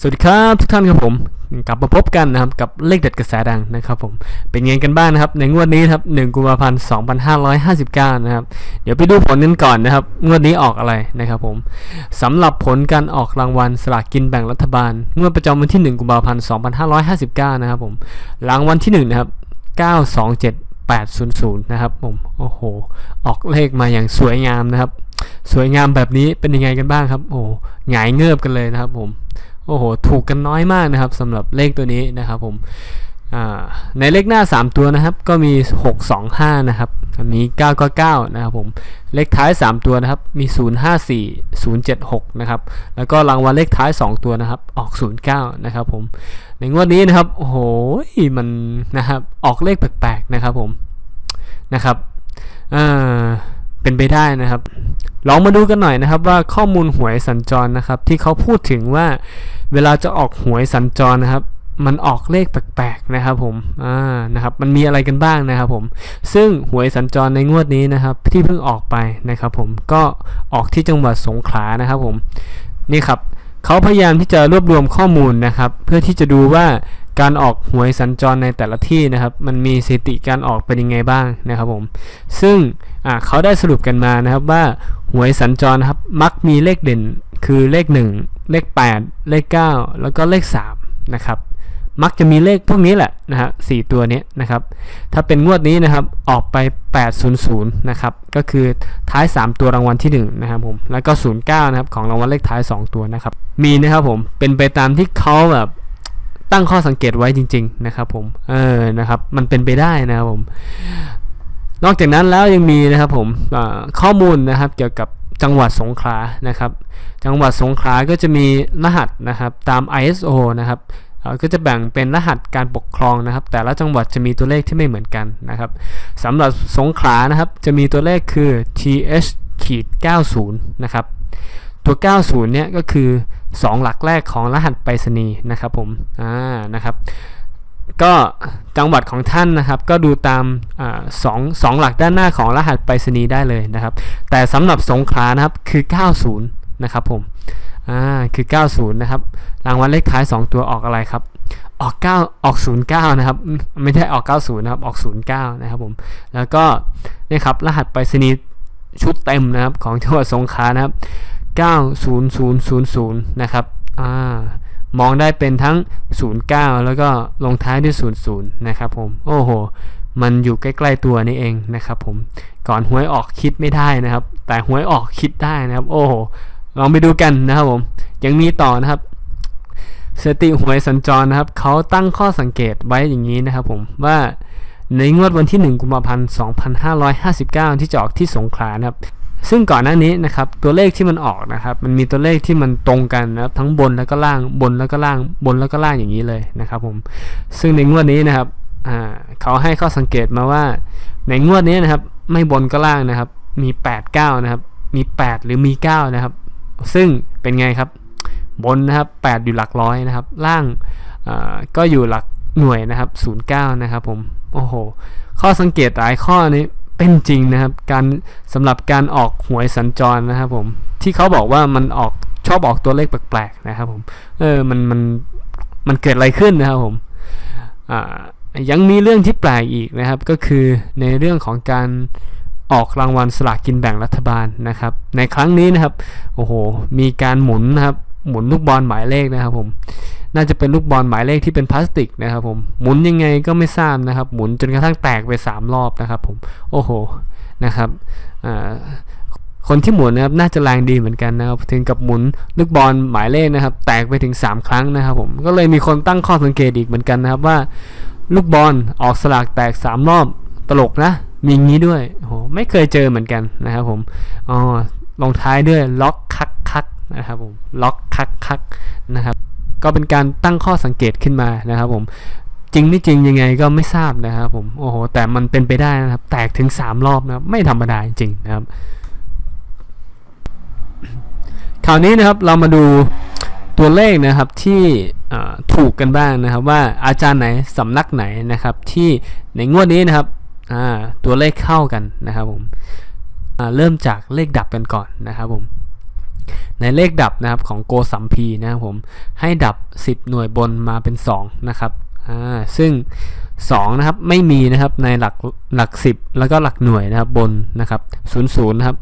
สวัสดีครับทุกท่านครับผมกลับมาพบกันนะครับกับเลขเด็ดกระแสดังนะครับผมเป็นไงกันบ้างนะครับในงวดนี้ครับ1กุมภาพันธ์2559นะครับเดี๋ยวไปดูผลกันก่อนนะครับงวดนี้ออกอะไรนะครับผมสำหรับผลการออกรางวัลสลากกินแบ่งรัฐบาลงวดประจำวันที่1กุมภาพันธ์2559นะครับผมรางวัลที่1นะครับ927 800นะครับผมโอ้โห ออกเลขมาอย่างสวยงามนะครับ สวยงามแบบนี้เป็นยังไงกันบ้างครับโอ้หงายเงือบกันเลยนะครับผม โอ้โห ถูกกันน้อยมากนะครับสำหรับเลขตัวนี้นะครับผมในเลขหน้า 3 ตัวนะครับ ก็มี 625 นะครับมี999 นะครับผม เลขท้าย 3 ตัวนะครับ มี 054 076 นะครับ แล้วก็รางวัลเลขท้าย 2 ตัวนะครับ ออก 09 นะครับผม ในงวดนี้นะครับ โอ้โห มันนะครับ ออกเลขแปลกๆ นะครับผม นะครับอ่า เป็นไปได้นะครับ ลองมาดูกันหน่อยนะครับว่าข้อมูลหวยสัญจรนะครับ ที่เขาพูดถึงว่าเวลาจะออกหวยสัญจรนะครับ มันออกเลขแปลกๆนะครับผมอ่านะครับ มันมีอะไรกันบ้างนะครับ ผม ซึ่งหวยสัญจรในงวดนี้นะครับ ที่เพิ่งออกไปนะครับ ผมก็ออกที่จังหวัดสงขลานะครับผมนี่ครับเขาพยายามที่จะรวบรวมข้อมูลนะครับ เพื่อที่จะดูว่าการออกหวยสัญจรในแต่ละที่นะครับ มันมีสถิติการออกเป็นยังไงบ้างนะครับผม ซึ่ง อ่าเขาได้สรุปกันมานะครับว่าหวยสัญจรครับมักมีเลขเด่นคือเลข 1 เลข 8 เลข 9 แล้วก็เลข3นะครับมักจะมีเลขพวกนี้แหละนะฮะสตัวนี้นะครับ ถ้าเป็นงวดนี้นะครับออกไป 800นะครับก็คือท้าย 3 ตัวรางวัลที่1นะครับผมแล้วก็ 09นะครับของรางวัลเลขท้าย 2 ตัวนะครับมีนะครับผมเป็นไปตามที่เขาแบบตั้งข้อสังเกตไว้จริง ๆ นะครับผมเออนะครับมันเป็นไปได้นะครับผม นอกจากนั้นแล้วยังมีนะครับผมข้อมูลนะครับเกี่ยวกับจังหวัดสงขลานะครับ จังหวัดสงขลาก็จะมีรหัสนะครับตาม ISO นะครับก็จะแบ่งเป็นรหัสการปกครองนะครับ แต่ละจังหวัดจะมีตัวเลขที่ไม่เหมือนกันนะครับสำหรับสงขลานะครับจะมีตัวเลขคือ th ขีด90นะครับตัว 90เนี่ยก็คือ 2 หลักแรกของรหัสไปรษณีย์นะครับผมอ่านะครับ ก็จังหวัดของท่านนะครับ ก็ดูตามอสองสองหลักด้านหน้าของรหัสไปรษณีย์ได้เลยนะครับ แต่สำหรับสงขลานะครับคือ 90 นะครับผมอ่าคือ 90 นะครับ รางวัลเลขท้าย 2 ตัวออกอะไรครับ ออก 9 ออก 09 นะครับ ไม่ใช่ออก 90 นะครับ ออก 09 นะครับผม แล้วก็นี่ครับรหัสไปรษณีย์ชุดเต็มนะครับของจังหวัดสงขลานะครับ 90000 นะครับ อ่า มองได้เป็นทั้ง 09 แล้วก็ลงท้ายด้วย 00 นะครับผม โอ้โห มันอยู่ใกล้ๆตัวนี่เองนะครับผม ก่อนหวยออกคิดไม่ได้นะครับ แต่หวยออกคิดได้นะครับ โอ้โห ลองไปดูกันนะครับผม ยังมีต่อนะครับสถิติหวยสัญจรนะครับเขาตั้งข้อสังเกตไว้อย่างนี้นะครับผมว่าในงวดวันที่ 1 กุมภาพันธ์ 2559 ที่จะออกที่สงขลานะครับ ซึ่งก่อนหน้านี้นะครับตัวเลขที่มันออกนะครับ มันมีตัวเลขที่มันตรงกันนะครับทั้งบนแล้วก็ล่างบนแล้วก็ล่างบนแล้วก็ล่างอย่างนี้เลยนะครับผมซึ่งในงวดนี้นะครับเขาให้ข้อสังเกตมาว่า ในงวดนี้นะครับ ไม่บนก็ล่างนะครับ มี 8 9 นะครับ มี 8 หรือมี 9 นะครับ ซึ่งเป็นไงครับ บนนะครับ 8 อยู่หลักร้อยนะครับ ล่างก็อยู่หลักหน่วยนะครับ 09 นะครับผมโอ้โหข้อสังเกตหลายข้อนี้ เป็นจริงนะครับ การสำหรับการออกหวยสัญจรนะครับผมที่เขาบอกว่ามันออกชอบออกตัวเลขแปลกๆนะครับผมเออมันมันมันเกิดอะไรขึ้นนะครับผมอ่ายังมีเรื่องที่แปลกอีกนะครับ ก็คือในเรื่องของการออกรางวัลสลากกินแบ่งรัฐบาลนะครับ ในครั้งนี้นะครับโอ้โหมีการหมุนนะครับ หมุนลูกบอลหมายเลขนะครับผม น่าจะเป็นลูกบอลหมายเลขที่เป็นพลาสติกนะครับผม หมุนยังไงก็ไม่ทราบนะครับ หมุนจนกระทั่งแตกไป 3 รอบนะครับผม โอ้โห นะครับคนที่หมุนนะครับน่าจะแรงดีเหมือนกันนะครับถึงกับหมุนลูกบอลหมายเลขนะครับ แตกไปถึง 3 ครั้งนะครับผม ก็เลยมีคนตั้งข้อสังเกตอีกเหมือนกันนะครับว่า ลูกบอลออกสลากแตก 3 รอบตลกนะ มีงี้ด้วยโอ้โหไม่เคยเจอเหมือนกันนะครับผมอ๋อลงท้ายด้วยล็อกคักคัก นะครับผมล็อกคักคักนะครับ ก็เป็นการตั้งข้อสังเกตขึ้นมานะครับผมจริงไม่จริงยังไงก็ไม่ทราบนะครับผมโอ้โหแต่มันเป็นไปได้นะครับ แตกถึง 3 รอบนะครับไม่ธรรมดาจริงนะครับคราวนี้นะครับเรามาดูตัวเลขนะครับที่ถูกกันบ้างนะครับ ว่าอาจารย์ไหนสำนักไหนนะครับ ที่ในงวดนี้นะครับตัวเลขเข้ากันนะครับผมเริ่มจากเลขดับกันก่อนนะครับผม ในเลขดับนะครับของโกสัมพีนะครับผมให้ดับ 10 หน่วยบนมาเป็น 2 นะครับอ่าซึ่ง 2 นะครับไม่มีนะครับในหลักหลัก 10 แล้วก็หลักหน่วยนะครับบนนะครับ00นะครับ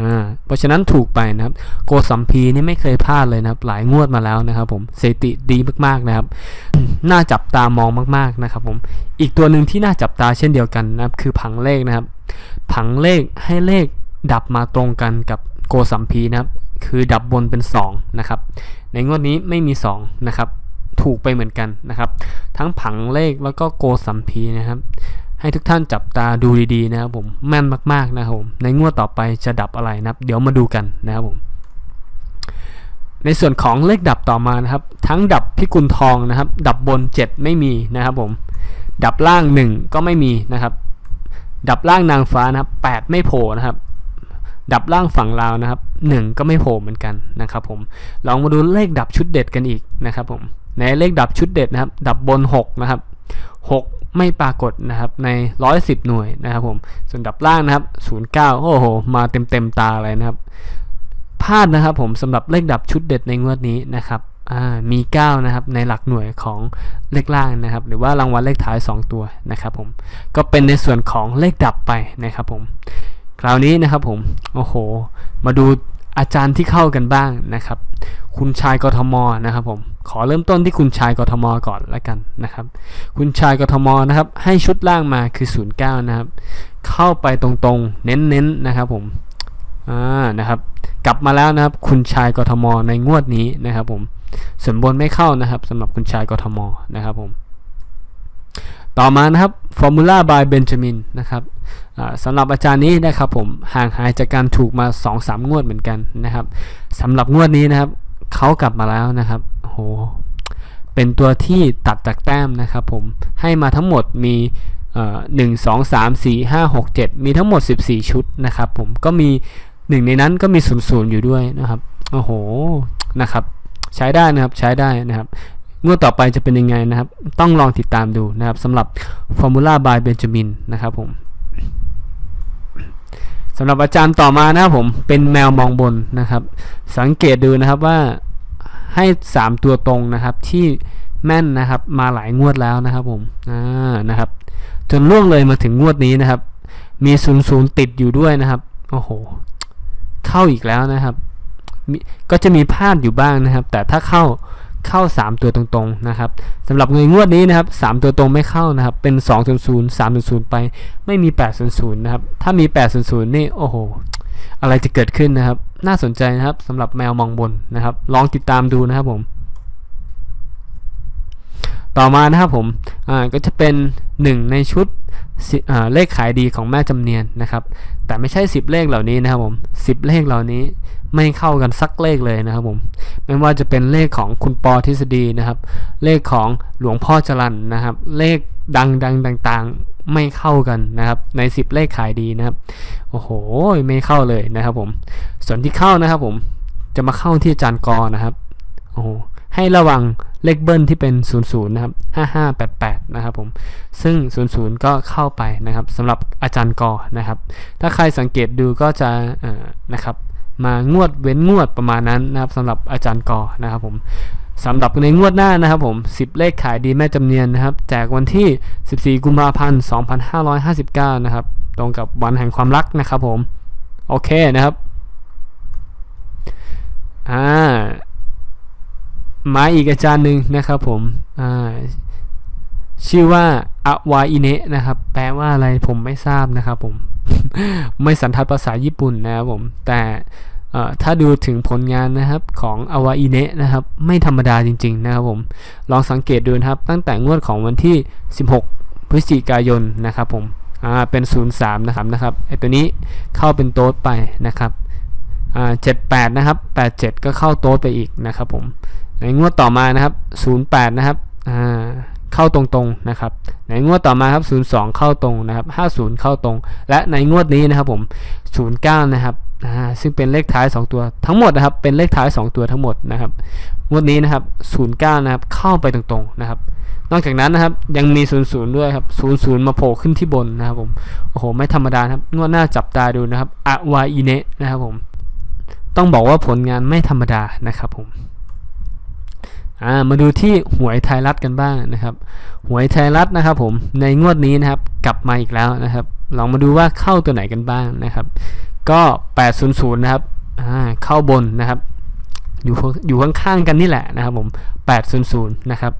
อ่าเพราะฉะนั้นถูกไปนะครับ โกสัมพีนี่ไม่เคยพลาดเลยนะครับ หลายงวดมาแล้วนะครับผมสถิติดีมากๆนะครับ น่าจับตามองมากๆนะครับผมอีกตัวหนึ่งที่น่าจับตาเช่นเดียวกันนะครับ คือผังเลขนะครับ ผังเลขให้เลขดับมาตรงกันกับโกสัมพีนะครับ คือดับบนเป็น2นะครับในงวดนี้ไม่มี2นะครับถูกไปเหมือนกันนะครับ ทั้งผังเลขแล้วก็โกสัมพีนะครับ ให้ทุกท่านจับตาดูดีๆนะครับผมแม่นมากๆนะครับผมในงวดต่อไปจะดับอะไรนะครับ เดี๋ยวมาดูกันนะครับผมในส่วนของเลขดับต่อมานะครับ ทั้งดับพิกุลทองนะครับ ดับบน 7 ไม่มีนะครับผมดับล่าง 1 ก็ไม่มีนะครับ ดับล่างนางฟ้านะครับ8ไม่โผล่นะครับ ดับล่างฝั่งลาวนะครับ 1 ก็ไม่โผล่เหมือนกันนะครับผมลองมาดูเลขดับชุดเด็ดกันอีกนะครับผมในเลขดับชุดเด็ดนะครับ ดับบน 6 นะครับ 6 ไม่ปรากฏนะครับใน 110 หน่วยนะครับผมส่วนดับล่างนะครับ 09 โอ้โห มาเต็มเต็มๆตาเลยนะครับพลาดนะครับผมสำหรับเลขดับชุดเด็ดในงวดนี้นะครับมี 9 นะครับ ในหลักหน่วยของเลขล่างนะครับ หรือว่ารางวัลเลขท้าย 2 ตัวนะครับผมก็เป็นในส่วนของเลขดับไปนะครับผม คราวนี้นะครับผมโอ้โห มาดูอาจารย์ที่เข้ากันบ้างนะครับ คุณชายกทมนะครับผมขอเริ่มต้นที่คุณชายกทมก่อนล้วกันนะครับ คุณชายกทมนะครับให้ชุดล่างมาคือ 09 นะครับ เข้าไปตรงๆ เน้นๆนะครับผมอ่านะครับ กลับมาแล้วนะครับ คุณชายกทมในงวดนี้นะครับผมส่วนบนไม่เข้านะครับสำหรับคุณชายกทมนะครับผม ต่อมานะครับ Formula by Benjamin นะครับสำหรับอาจารย์นี้นะครับผมห่างหายจากการถูกมา 2-3 งวดเหมือนกันนะครับสำหรับงวดนี้นะครับเขากลับมาแล้วนะครับโอ้โหเป็นตัวที่ตัดจากแต้มนะครับผมให้มาทั้งหมดมีหนึ่งสองสามสี่ห้าหกเจ็ดมีทั้งหมด 14 ชุดนะครับผมก็มีหนึ่งในนั้นก็มีศูนย์ศูนย์อยู่ด้วยนะครับโอ้โหนะครับใช้ได้นะครับใช้ได้นะครับ งวดต่อไปจะเป็นยังไงนะครับ ต้องลองติดตามดูนะครับสำหรับ Formula by Benjamin นะครับผมสำหรับอาจารย์ต่อมานะครับผมเป็นแมวมองบนนะครับ สังเกตดูนะครับว่าให้ 3 ตัวตรงนะครับที่แม่นนะครับมาหลายงวดแล้วนะครับผมอ่านะครับ จนล่วงเลยมาถึงงวดนี้นะครับ มีศูนย์ศูนย์ติดอยู่ด้วยนะครับโอ้โหเข้าอีกแล้วนะครับก็จะมีพลาดอยู่บ้างนะครับ แต่ถ้าเข้า เข้า 3 ตัวตรงๆนะครับสำหรับเงินงวดนี้นะครับ3ตัวตรงไม่เข้านะครับเป็น 2 0 0 3 0 0 ไปไม่มี 8 0 0นะครับถ้ามี 8 0 0 นี่โอ้โหอะไรจะเกิดขึ้นนะครับ น่าสนใจนะครับสำหรับแมวมองบนนะครับ ลองติดตามดูนะครับผม ต่อมานะครับผมอ่าก็จะเป็น 1 ในชุด เลขขายดีของแม่จำเนียนนะครับ แต่ไม่ใช่ 10 เลขเหล่านี้นะครับผม 10 เลขเหล่านี้ไม่เข้ากันสักเลขเลยนะครับผมไม่ว่าจะเป็นเลขของคุณปอทฤษฎีนะครับ เลขของหลวงพ่อจรันนะครับ เลขดังดังต่างๆไม่เข้ากันนะครับ ใน 10 เลขขายดีนะครับโอ้โหไม่เข้าเลยนะครับผมส่วนที่เข้านะครับผมจะมาเข้าที่อาจารย์กอนะครับโอ้โห ให้ระวังเลขเบิ้ลที่เป็น 00 นะครับ 5588 นะครับผม ซึ่ง 00 ก็เข้าไปนะครับสำหรับอาจารย์กอนะครับ ถ้าใครสังเกตดูก็จะนะครับมางวดเว้นงวดประมาณนั้นนะครับสำหรับอาจารย์กอนะครับผมสำหรับในงวดหน้านะครับผม 10 เลขขายดีแม่จำเนียนนะครับแจกวันที่ 14 กุมภาพันธ์ 2559 นะครับ ตรงกับวันแห่งความรักนะครับผม โอเคนะครับ อ่า มาอีกอาจารย์หนึ่งนะครับผมชื่อว่าอวาอิเนะนะครับ แปลว่าอะไรผมไม่ทราบนะครับผม ไม่สันทัดภาษาญี่ปุ่นนะครับผม แต่ถ้าดูถึงผลงานนะครับของอวาอิเนะนะครับ ไม่ธรรมดาจริง ๆ นะครับผม ลองสังเกตดูนะครับ ตั้งแต่งวดของวันที่ 16 พฤศจิกายนนะครับผมเป็น 03 นะครับนะครับไอตัวนี้เข้าเป็นโต๊ดไปนะครับอ่า78นะครับ87ก็เข้าโต๊ดไปอีกนะครับผม ในงวดต่อมานะครับ 08 นะครับอ่าเข้าตรงๆนะครับ ในงวดต่อมาครับ 02 เข้าตรงนะครับ50 เข้าตรง และในงวดนี้นะครับผม 09 นะครับซึ่งเป็นเลขท้าย 2 ตัวทั้งหมดนะครับ เป็นเลขท้าย 2 ตัวทั้งหมดนะครับ งวดนี้นะครับ 09 นะครับ เข้าไปตรงๆนะครับ นอกจากนั้นนะครับ ยังมี 00 ด้วยครับ 00 มาโผล่ขึ้นที่บนนะครับผม โอ้โห ไม่ธรรมดาครับ งวดหน้าจับตาดูนะครับอวาอิเนะนะครับผม ต้องบอกว่าผลงานไม่ธรรมดานะครับผม อ่ามาดูที่หวยไทยรัฐกันบ้างนะครับ หวยไทยรัฐนะครับผมในงวดนี้นะครับกลับมาอีกแล้วนะครับ ลองมาดูว่าเข้าตัวไหนกันบ้างนะครับ ก็ 800นะครับอ่าเข้าบนนะครับ อยู่อยู่ข้างๆกันนี่แหละนะครับผม 800นะครับ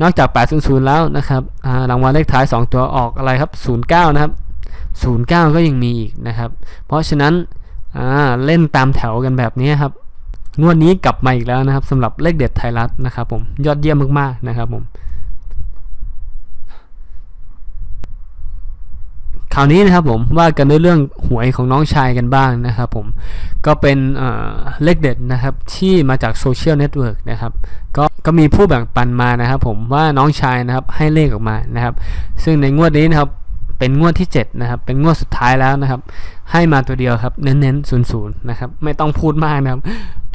นอกจาก 800 แล้วนะครับรางวัลเลขท้าย 2 ตัวออกอะไรครับ 09 นะครับ 09 ก็ยังมีอีกนะครับ เพราะฉะนั้นเล่นตามแถวกันแบบนี้ครับ งวดนี้กลับมาอีกแล้วนะครับสำหรับเลขเด็ดไทยรัฐนะครับผมยอดเยี่ยมมากๆนะครับผมคราวนี้นะครับผมว่ากันด้วยเรื่องหวยของน้องชายกันบ้างนะครับผมก็เป็นเเลขเด็ดนะครับที่มาจากโซเชียลเน็ตเวิร์กนะครับก็ก็มีผู้แบ่งปันมานะครับผมว่าน้องชายนะครับให้เลขออกมานะครับ ซึ่งในงวดนี้นะครับเป็นงวดที่7นะครับเป็นงวดสุดท้ายแล้วนะครับ ให้มาตัวเดียวครับเน้นๆศูนย์ศูนย์นะครับไม่ต้องพูดมากนะครับ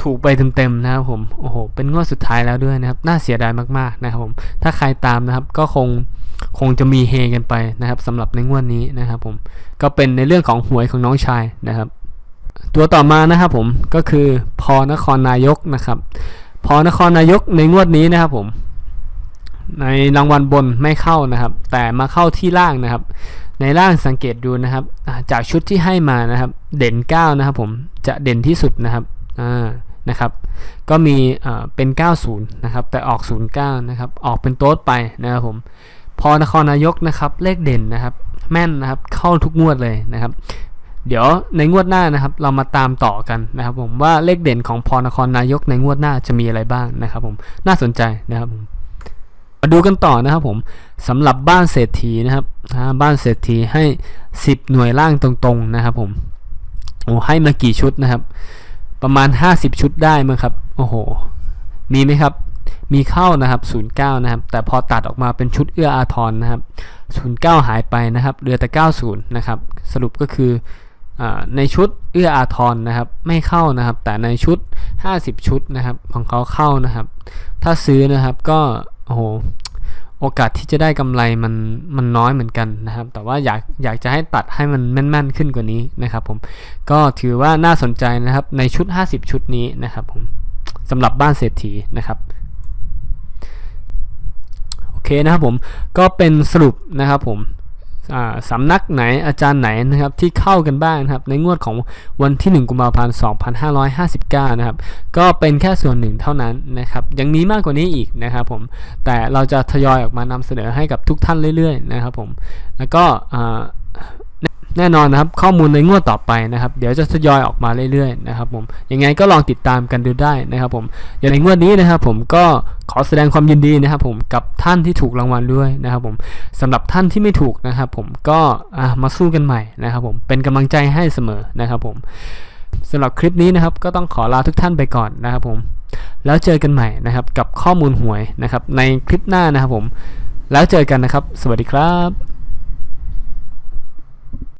ถูกไปเต็มๆนะครับผมโอ้โหเป็นงวดสุดท้ายแล้วด้วยนะครับ น่าเสียดายมากๆนะครับผมถ้าใครตามนะครับก็คงคงจะมีเฮกันไปนะครับสำหรับในงวดนี้นะครับผมก็เป็นในเรื่องของหวยของน้องชายนะครับ ตัวต่อมานะครับผมก็คือพอนครนายกนะครับ พอนครนายกในงวดนี้นะครับผม ในรางวัลบนไม่เข้านะครับ แต่มาเข้าที่ล่างนะครับ ในล่างสังเกตดูนะครับจากชุดที่ให้มานะครับ เด่น9นะครับผมจะเด่นที่สุดนะครับอ่า นะครับ ก็มีเป็น 90 นะครับ แต่ออก 09 นะครับ ออกเป็นโต๊ดไปนะครับผม พอนครนายกนะครับ เลขเด่นนะครับ แม่นนะครับ เข้าทุกงวดเลยนะครับ เดี๋ยวในงวดหน้านะครับ เรามาตามต่อกันนะครับ ผมว่าเลขเด่นของพรนครนายกในงวดหน้าจะมีอะไรบ้างนะครับ ผม น่าสนใจนะครับผมมาดูกันต่อนะครับผมสำหรับบ้านเศรษฐีนะครับบ้านเศรษฐีให้ 10 หน่วยล่างตรงๆนะครับผมโอ้ให้มากี่ชุดนะครับ ประมาณ 50 ชุดได้มั้งครับ โอ้โห มีไหมครับ มีเข้านะครับ 09 นะครับ แต่พอตัดออกมาเป็นชุดเอื้ออาทรนะครับ 09 หายไปนะครับ เหลือแต่ 90 นะครับ สรุปก็คืออในชุดเอื้ออาทรนะครับ ไม่เข้านะครับ แต่ในชุด 50 ชุดนะครับ ของเขาเข้านะครับ ถ้าซื้อนะครับก็โอ้โห โอกาสที่จะได้กำไรมันมันน้อยเหมือนกันนะครับ แต่ว่าอยากอยากจะให้ตัดให้มันแม่นๆขึ้นกว่านี้นะครับผมก็ถือว่าน่าสนใจนะครับในชุด 50 ชุดนี้นะครับผมสำหรับบ้านเศรษฐีนะครับโอเคนะครับผมก็เป็นสรุปนะครับผม สำนักไหนอาจารย์ไหนนะครับที่เข้ากันบ้างนะครับในงวดของวันที่ 1 กุมภาพันธ์ 2559 นะครับก็เป็นแค่ส่วนหนึ่งเท่านั้นนะครับยังมีมากกว่านี้อีกนะครับผมแต่เราจะทยอยออกมานำเสนอให้กับทุกท่านเรื่อยๆนะครับผมแล้วก็ แน่นอนนะครับข้อมูลในงวดต่อไปนะครับ เดี๋ยวจะทยอยออกมาเรื่อยๆนะครับผมยังไงก็ลองติดตามกันดูได้นะครับผมอย่างในงวดนี้นะครับ ผมก็ขอแสดงความยินดีนะครับ ผมกับท่านที่ถูกรางวัลด้วยนะครับ ผมสำหรับท่านที่ไม่ถูกนะครับ ผมก็มาสู้กันใหม่นะครับ ผมเป็นกำลังใจให้เสมอนะครับ ผมสำหรับคลิปนี้นะครับ ก็ต้องขอลาทุกท่านไปก่อนนะครับผมแล้วเจอกันใหม่นะครับ กับข้อมูลหวยนะครับ ในคลิปหน้านะครับผม แล้วเจอกันนะครับ สวัสดีครับ